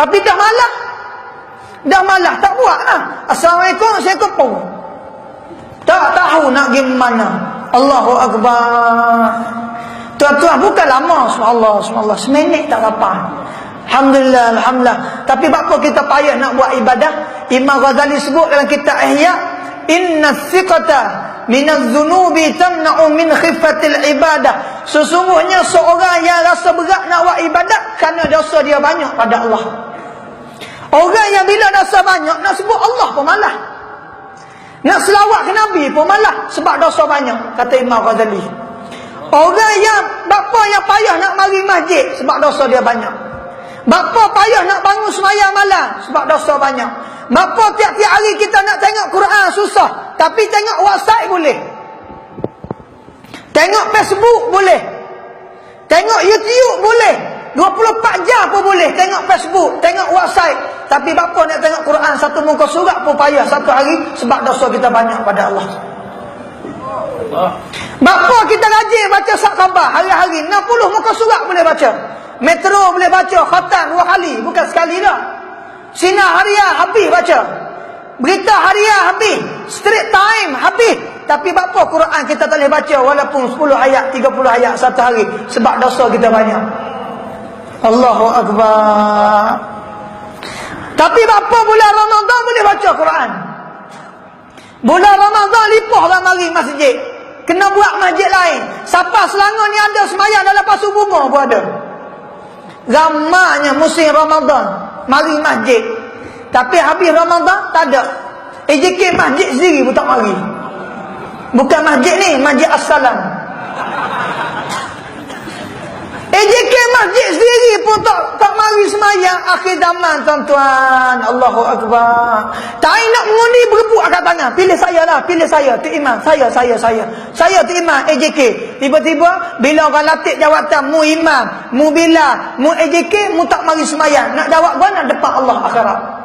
Tapi dah malah. Dah malah tak buat lah. Assalamualaikum, saya kepung. Tak tahu nak pergi mana. Allahu Akbar. Tuan-tuan bukan lama subhanallah subhanallah seminit tak apa. Alhamdulillah alhamdulillah. Tapi apa kita payah nak buat ibadah? Imam Ghazali sebut dalam kitab Ihya, inna thiqata min az-zunubi tamna'u min khifatil ibadah. Sesungguhnya seorang yang rasa berat nak buat ibadah kerana dosa dia banyak pada Allah. Orang yang bila dosa banyak nak sebut Allah pun malah. Nak selawat ke Nabi pun malah sebab dosa banyak kata Imam Ghazali. Orang yang bapa yang payah nak mari masjid sebab dosa dia banyak. Bapa payah nak bangun semayang malam sebab dosa banyak. Bapa tiap-tiap hari kita nak tengok Quran susah, tapi tengok WhatsApp boleh. Tengok Facebook boleh. Tengok YouTube boleh. 24 jam pun boleh tengok Facebook, tengok WhatsApp. Tapi bapa nak tengok Quran satu muka surat pun payah satu hari sebab dosa kita banyak pada Allah. Bapa kita rajin baca sak khabar hari-hari 60 muka surat boleh baca. Metro boleh baca khatam dua kali, bukan sekali dah. Sinar harian habis baca. Berita harian habis. Street time habis. Tapi bapa Quran kita tak boleh baca walaupun 10 ayat, 30 ayat satu hari sebab dosa kita banyak. Allahu akbar. Tapi bapa bulan Ramadan boleh baca Quran. Bulan Ramadan lipahlah mari masjid. Kena buat masjid lain. Siapa Selangor ni ada semayang dalam pasu bunga pun ada. Ramanya musim Ramadan. Mari masjid. Tapi habis Ramadan tak ada. EJK masjid sendiri pun tak mari. Bukan masjid ni, masjid Assalam. Sendiri pun tak tak mari semayang akhir zaman tuan-tuan. Allahu Akbar. Tak nak mengundi berebut angkat tangan. Pilih saya lah, pilih saya. Tu imam. Saya, saya, saya. Saya tu imam EJK. Tiba-tiba bila orang latih jawatan mu imam, mu bila, mu EJK, mu tak mari semayang. Nak jawab mana depan Allah akhirat.